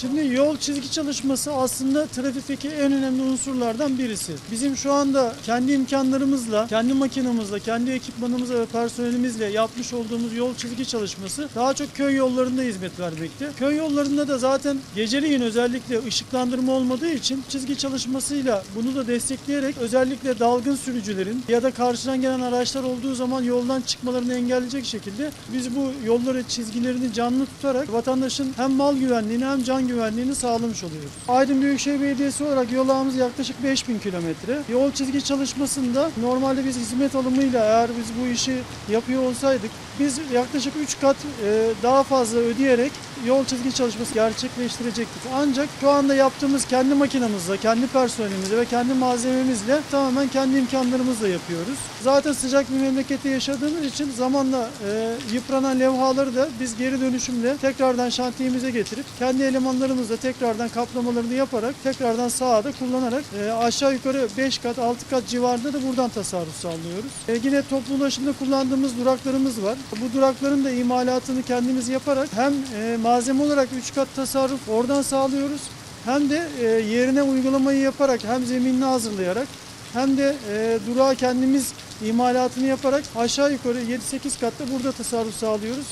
Şimdi yol çizgi çalışması aslında trafikteki en önemli unsurlardan birisi. Bizim şu anda kendi imkanlarımızla, kendi makinamızla, kendi ekipmanımızla ve personelimizle yapmış olduğumuz yol çizgi çalışması daha çok köy yollarında hizmet vermekte. Köy yollarında da zaten geceleyin özellikle ışıklandırma olmadığı için çizgi çalışmasıyla bunu da destekleyerek özellikle dalgın sürücülerin ya da karşıdan gelen araçlar olduğu zaman yoldan çıkmalarını engelleyecek şekilde biz bu yolları çizgilerini canlı tutarak vatandaşın hem mal güvenliğini hem can güvenliğini sağlamış oluyoruz. Aydın Büyükşehir Belediyesi olarak yol ağımız yaklaşık 5000 kilometre. Yol çizgi çalışmasında normalde biz hizmet alımıyla eğer biz bu işi yapıyor olsaydık biz yaklaşık 3 kat e, daha fazla ödeyerek yol çizgi çalışması gerçekleştirecektik. Ancak şu anda yaptığımız kendi makinamızla, kendi personelimizle ve kendi malzememizle tamamen kendi imkanlarımızla yapıyoruz. Zaten sıcak bir memlekette yaşadığımız için zamanla e, yıpranan levhaları da biz geri dönüşümle tekrardan şantiyemize getirip kendi elemanlarımızla tekrardan kaplamalarını yaparak tekrardan sahada kullanarak e, aşağı yukarı 5 kat 6 kat civarında da buradan tasarruf sağlıyoruz. E, yine toplu ulaşımda kullandığımız duraklarımız var. Bu durakların da imalatını kendimiz yaparak hem e, malzeme olarak 3 kat tasarruf oradan sağlıyoruz hem de e, yerine uygulamayı yaparak hem zeminini hazırlayarak hem de e, durağı kendimiz imalatını yaparak aşağı yukarı 7-8 katta burada tasarruf sağlıyoruz.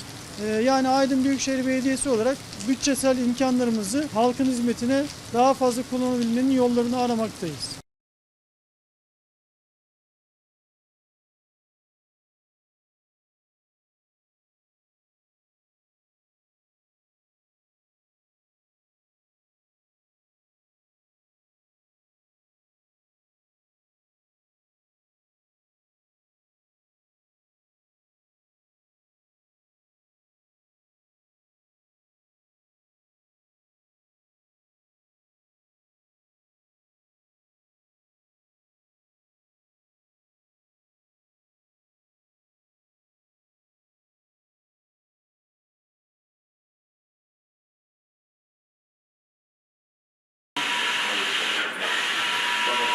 E, yani Aydın Büyükşehir Belediyesi olarak bütçesel imkanlarımızı halkın hizmetine daha fazla kullanabilmenin yollarını aramaktayız.